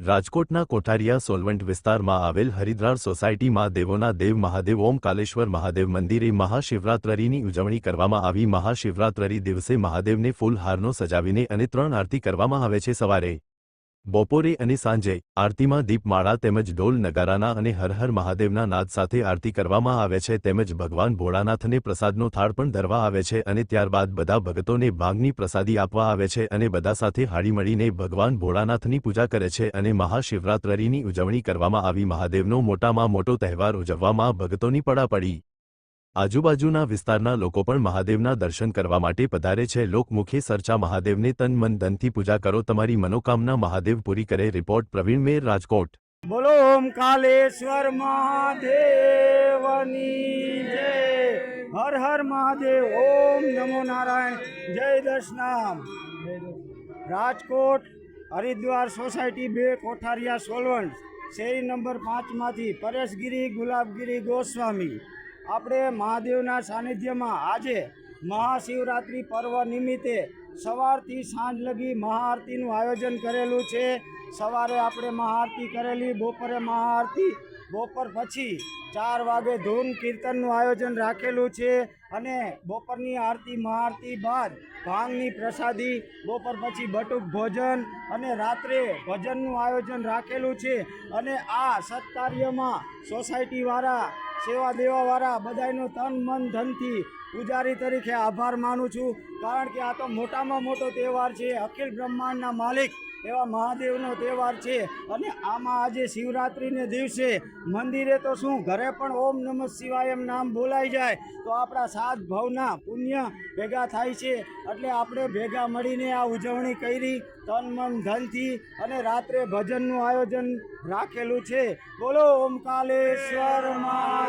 રાજકોટના કોઠારિયા સોલવન્ટ વિસ્તારમાં આવેલ હરિદ્વાર સોસાયટીમાં દેવોના દેવ મહાદેવ ઓમકાલેશ્વર મહાદેવ મંદિરે મહાશિવરાત્રિની ઉજવણી કરવામાં આવી. મહાશિવરાત્રિ દિવસે મહાદેવને ફૂલહારનો સજાવીને અને ત્રણ આરતી કરવામાં આવે છે સવારે. બપોરે અને સાંજે આરતીમાં દીપમાળા તેમજ ઢોલ નગારાના અને હર હર મહાદેવના નાદ સાથે આરતી કરવામાં આવે છે તેમજ ભગવાન ભોળાનાથને પ્રસાદનો થાળ પણ ધરવા આવે છે અને ત્યારબાદ બધા ભગતોને ભાગની પ્રસાદી આપવા આવે છે અને બધા સાથે હાળી મળીને ભગવાન ભોળાનાથની પૂજા કરે છે અને મહાશિવરાત્રિની ઉજવણી કરવામાં આવી મહાદેવનો મોટામાં મોટો તહેવાર ઉજવવામાં ભગતોની પડાપડી. આજુબાજુના વિસ્તારના લોકો પણ મહાદેવના દર્શન કરવા માટે પધારે છે. લોકમુખે સરચા મહાદેવને તન મન ધનથી પૂજા કરો. તમારી મનોકામના મહાદેવ પૂરી કરે. રિપોર્ટ પ્રવીણ મેર, રાજકોટ. બોલો ઓમ કાલેશ્વર મહાદેવની જય. હર હર મહાદેવ. ઓમ નમો નારાયણ. જય દર્શનામ રાજકોટ હરિદ્વાર સોસાયટી બે કોઠારિયા સોલવંટ શેરી નંબર પાંચમાંથી પરેશગીરી ગુલાબગીરી ગોસ્વામી. આપણે મહાદેવના સાનિધ્યમાં આજે મહાશિવરાત્રિ પર્વ નિમિત્તે સવારથી સાંજ લગી મહાઆરતીનું આયોજન કરેલું છે. સવારે આપણે મહાઆરતી કરેલી, બપોરે મહાઆરતી, બપોર પછી ચાર વાગે ધૂન કીર્તનનું આયોજન રાખેલું છે અને બપોરની આરતી, મહાઆરતી બાદ ભાંગની પ્રસાદી, બપોર પછી બટુક ભોજન અને રાત્રે ભજનનું આયોજન રાખેલું છે. અને આ સત્કાર્યમાં સોસાયટીવાળા સેવા દેવાવાળા બધાયનો તન, મન, ધનથી પૂજારી તરીકે આભાર માનું છું. કારણ કે આ તો મોટામાં મોટો તહેવાર છે. અખિલ બ્રહ્માંડના માલિક એવા મહાદેવનો તહેવાર છે. અને આમાં આજે શિવરાત્રિને દિવસે મંદિરે તો શું, ઘરે પણ ઓમ નમઃ શિવાય એમ નામ બોલાઈ જાય, તો આપણા સાત ભવના પુણ્ય ભેગા થાય છે. એટલે આપણે ભેગા મળીને આ ઉજવણી કરી, તન, મન, ધનથી અને રાત્રે ભજનનું આયોજન રાખેલું છે. બોલો, ઓમકાલેશ્વર મહાદેવ